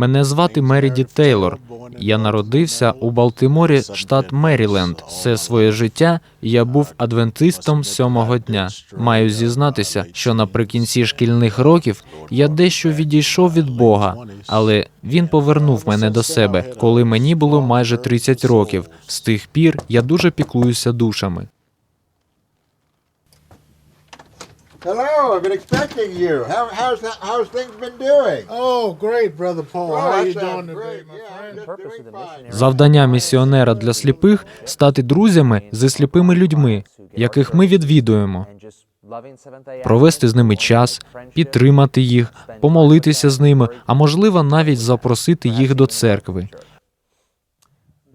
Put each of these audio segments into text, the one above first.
Мене звати Меріді Тейлор. Я народився у Балтиморі, штат Меріленд. Все своє життя я був адвентистом сьомого дня. Маю зізнатися, що наприкінці шкільних років я дещо відійшов від Бога, але він повернув мене до себе, коли мені було майже 30 років. З тих пір я дуже піклуюся душами. Hello, I've been expecting you. How, how's that, how's things been doing? Oh, great, brother Paul. How that you doing today, my friend? Завдання місіонера для сліпих стати друзями зі сліпими людьми, яких ми відвідуємо. провести з ними час, підтримати їх, помолитися з ними, а можливо, навіть запросити їх до церкви.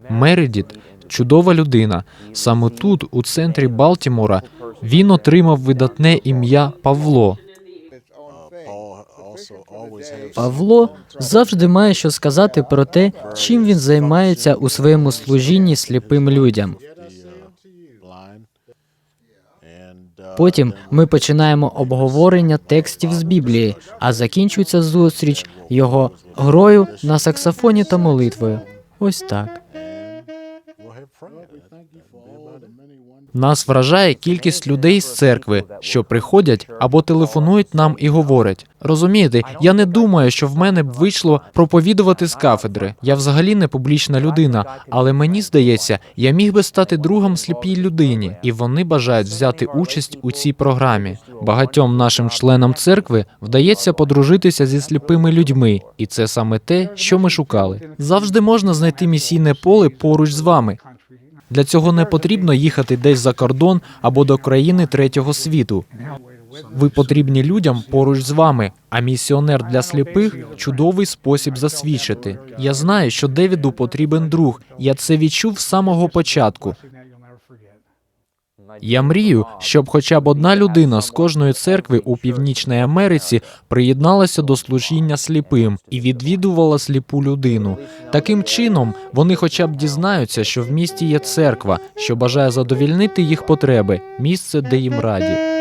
Мередіт чудова людина. Саме тут, у центрі Балтімора, він отримав видатне ім'я Павло. Павло завжди має що сказати про те, чим він займається у своєму служінні сліпим людям. Потім ми починаємо обговорення текстів з Біблії, а закінчується зустріч його грою на саксофоні та молитвою. Ось так. Нас вражає кількість людей з церкви, що приходять або телефонують нам і говорять: розумієте, я не думаю, що в мене б вийшло проповідувати з кафедри. Я взагалі не публічна людина, але мені здається, я міг би стати другом сліпій людині, і вони бажають взяти участь у цій програмі. Багатьом нашим членам церкви вдається подружитися зі сліпими людьми, і це саме те, що ми шукали. Завжди можна знайти місійне поле поруч з вами. Для цього не потрібно їхати десь за кордон або до країни третього світу. Ви потрібні людям поруч з вами, а місіонер для сліпих чудовий спосіб засвідчити. Я знаю, що Девіду потрібен друг. Я це відчув з самого початку. Я мрію, щоб хоча б одна людина з кожної церкви у північній Америці приєдналася до служіння сліпим і відвідувала сліпу людину. Таким чином вони хоча б дізнаються, що в місті є церква, що бажає задовільнити їх потреби, місце, де їм раді.